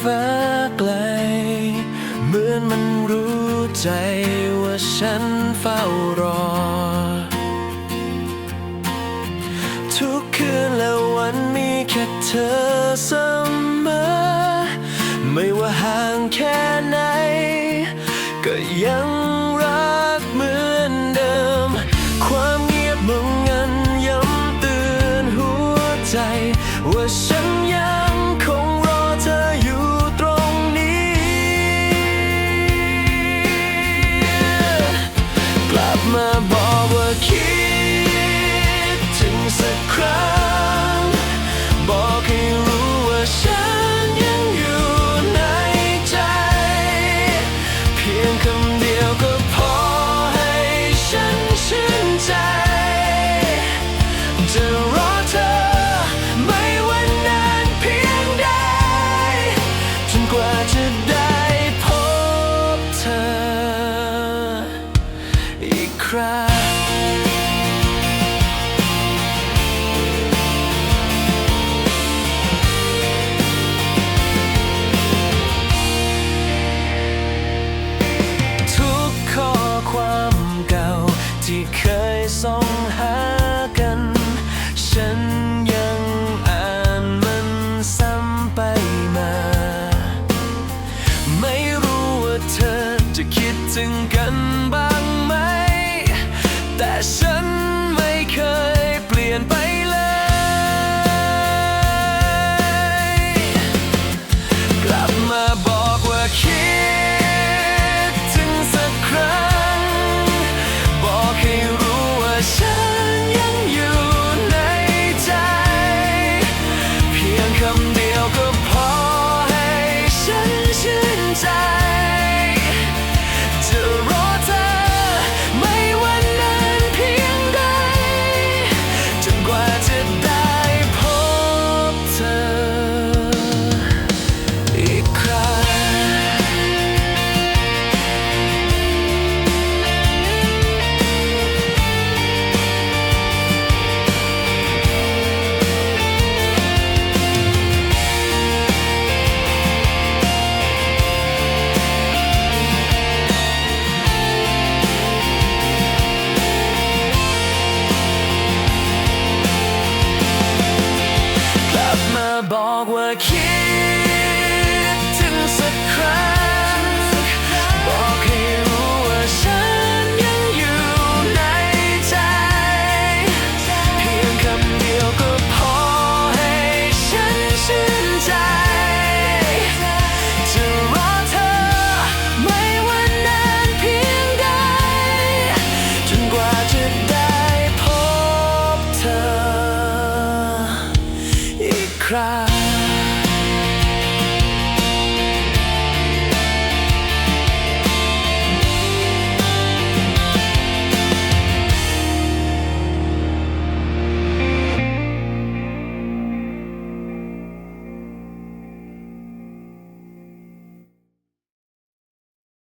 ฟ้าไกล เหมือนมันรู้ใจว่าฉันเฝ้ารอ ทุกคืนและวันมีแค่เธอเสมอ ไม่ว่าห่างแค่ไหน ก็ยังรักเหมือนเดิม ความเงียบมองงันย้ำเตือนหัวใจว่าฉัน นยังอ่านมันซ้ำไปมา ไม่รู้ว่าเธอจะคิดถึงกันบ้างไหม แต่ฉัน cry.